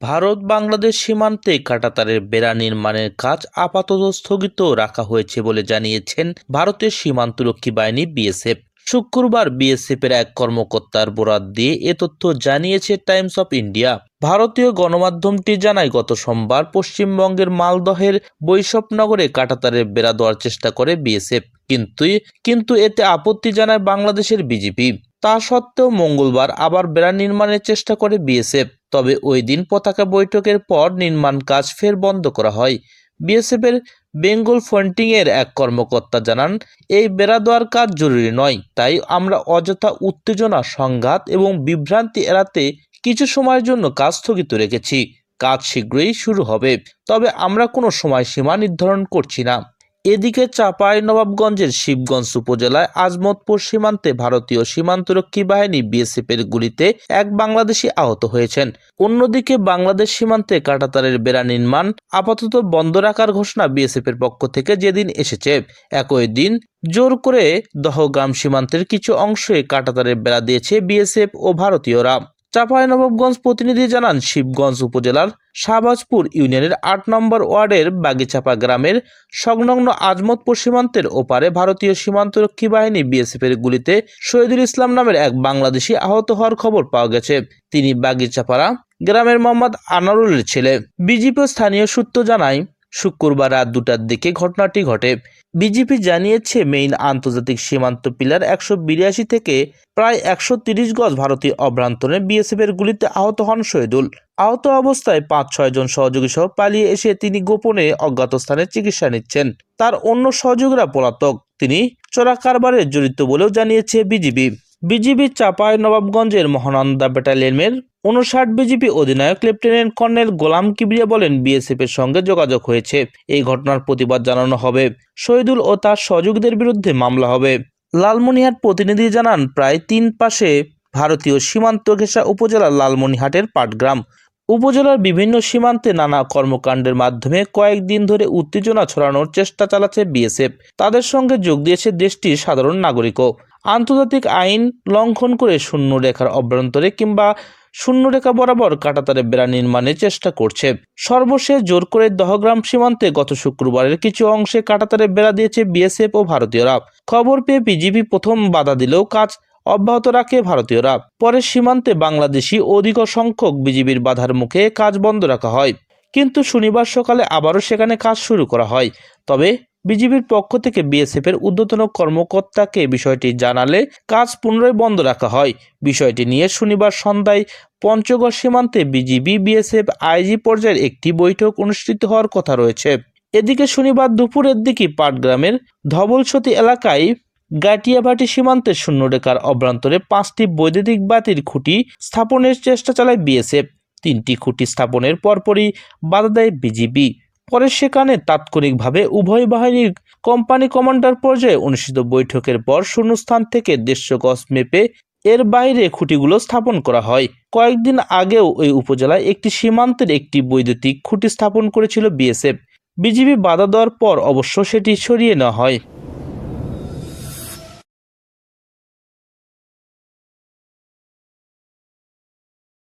ভারত বাংলাদেশ সীমান্তে কাঁটাতারের বেড়া নির্মাণের কাজ আপাতত স্থগিত রাখা হয়েছে বলে জানিয়েছেন ভারতের সীমান্তরক্ষী বাহিনী বিএসএফ। শুক্রবার বিএসএফ এর এক কর্মকর্তার বরাত দিয়ে এ তথ্য জানিয়েছে টাইমস অফ ইন্ডিয়া। ভারতীয় গণমাধ্যমটি জানায়, গত সোমবার পশ্চিমবঙ্গের মালদহের বৈশপনগরে কাঁটাতারের বেড়া দেওয়ার চেষ্টা করে বিএসএফ। কিন্তু কিন্তু এতে আপত্তি জানায় বাংলাদেশের বিজেপি তা সত্ত্বেও মঙ্গলবার আবার বেড়া নির্মাণের চেষ্টা করে বিএসএফ। তবে ওই দিন পতাকা বৈঠকের পর নির্মাণ কাজ ফের বন্ধ করা হয়। বিএসএফ এর বেঙ্গল ফ্রন্টিং এর এক কর্মকর্তা জানান, এই বেড়া দেওয়ার কাজ জরুরি নয়। তাই আমরা অযথা উত্তেজনা, সংঘাত এবং বিভ্রান্তি এড়াতে কিছু সময়ের জন্য কাজ স্থগিত রেখেছি। কাজ শীঘ্রই শুরু হবে। তবে আমরা কোনো সময়সীমা নির্ধারণ করছি না। এদিকে চাপাই নবাবগঞ্জের শিবগঞ্জ উপজেলায় আজমতপুর সীমান্তে ভারতীয় সীমান্তরক্ষী বাহিনী বিএসএফ এর গুলিতে এক বাংলাদেশি আহত হয়েছেন। অন্যদিকে বাংলাদেশ সীমান্তে কাঁটাতারের বেড়া নির্মাণ আপাতত বন্ধ রাখার ঘোষণা বিএসএফ এর পক্ষ থেকে যেদিন এসেছে, একই দিন জোর করে দহগ্রাম সীমান্তের কিছু অংশে কাঁটাতারের বেড়া দিয়েছে বিএসএফ ও ভারতীয়রা। চাঁপাইনবাবগঞ্জ প্রতিনিধি জানান, শিবগঞ্জ উপজেলার শাহবাজপুর ইউনিয়নের আট নম্বর ওয়ার্ডের বাগিচাপা গ্রামের সংলগ্ন আজমতপুর সীমান্তের ওপারে ভারতীয় সীমান্তরক্ষী বাহিনী বিএসএফ এর গুলিতে শহীদুল ইসলাম নামের এক বাংলাদেশি আহত হওয়ার খবর পাওয়া গেছে। তিনি বাগিচাপাড়া গ্রামের মোহাম্মদ আনারুলের ছেলে। বিজেপি স্থানীয় সূত্র জানায় শুক্রবার রাত দুটার দিকে ঘটনাটি ঘটে। বিজেপি জানিয়েছে, মেইন আন্তর্জাতিক সীমান্ত পিলার একশো বিরাশি থেকে প্রায় একশো তিরিশ গজ ভারতীয় অভ্রান্তরে বিএসএফ এর গুলিতে আহত হন শহীদুল। আহত অবস্থায় পাঁচ, ছয় জন সহযোগী সহ পালিয়ে এসে তিনি গোপনে অজ্ঞাত স্থানে চিকিৎসা নিচ্ছেন। তার অন্য সহযোগীরা পলাতক। তিনি চোরা কারবারে জড়িত বলেও জানিয়েছে বিজিবি। বিজিবি চাপায় নবাবগঞ্জের মহানন্দা ব্যাটালিয়নের উনষাট বিজেপি অধিনায়ক লেফটেন্যান্ট কর্নেল গোলাম কিবরিয়া বলেন বিএসএফ এর সঙ্গে যোগাযোগ হয়েছে। এই ঘটনার প্রতিবাদ জানানো হবে। শহীদুল ও তার সহযোগীদের বিরুদ্ধে মামলা হবে। লালমনিহাট প্রতিনিধি জানান, প্রায় তিন পাশে ভারতীয় সীমান্ত ঘেঁষা উপজেলার লালমনিহাটের পাটগ্রাম। উপজেলার বিভিন্ন সীমান্তে নানা কর্মকাণ্ডের মাধ্যমে কয়েকদিন ধরে উত্তেজনা ছড়ানোর চেষ্টা চালাচ্ছে বিএসএফ। তাদের সঙ্গে যোগ দিয়েছে দেশটির সাধারণ নাগরিকও। আন্তর্জাতিক আইন লঙ্ঘন করে শূন্য রেখার অভ্যন্তরে কিংবা শূন্যরেখা বরাবর কাটাতারে বেড়া নির্মাণের চেষ্টা করছে। সর্বশেষ জোর করে দহগ্রাম সীমান্তে গত শুক্রবারের কিছু অংশে কাটাতারে বেড়া দিয়েছে বিএসএফ ও ভারতীয়রা। খবর পেয়ে বিজিবি প্রথম বাধা দিলেও কাজ অব্যাহত রাখে ভারতীয়রা। পরে সীমান্তে বাংলাদেশি অধিক সংখ্যক বিজিবির বাধার মুখে কাজ বন্ধ রাখা হয়। কিন্তু শনিবার সকালে আবারও সেখানে কাজ শুরু করা হয়। তবে বিজিবির পক্ষ থেকে বিএসএফ এর ঊর্ধ্বতন কর্মকর্তাকে বিষয়টি জানালে কাজ পুনরায় বন্ধ রাখা হয়। বিষয়টি নিয়ে শনিবার সন্ধ্যায় পঞ্চগড় সীমান্তে বিজিবি, বিএসএফ, আইজি পর্যায়ের একটি বৈঠক অনুষ্ঠিত হওয়ার কথা রয়েছে। এদিকে শনিবার দুপুরের দিকে পাটগ্রামের ধবলসতী এলাকায় গাটিয়াভাটি সীমান্তের শূন্যরেখার অভ্যন্তরে পাঁচটি বৈদ্যুতিক বাতির খুঁটি স্থাপনের চেষ্টা চালায় বিএসএফ। তিনটি খুঁটি স্থাপনের পরপরই বাধা দেয় বিজিবি। পরে সেখানে তাৎক্ষণিকভাবে উভয় বাহিনীর কোম্পানি কমান্ডার পর্যায়ে অনুষ্ঠিত বৈঠকের পর শূন্যস্থান থেকে দেড়শো গজ মেপে এর বাইরে খুঁটিগুলো স্থাপন করা হয়। কয়েকদিন আগেও ওই উপজেলায় একটি সীমান্তের একটি বৈদ্যুতিক খুঁটি স্থাপন করেছিল বিএসএফ। বিজিবি বাধা দেওয়ার পর অবশ্য সেটি সরিয়ে নেওয়া হয়।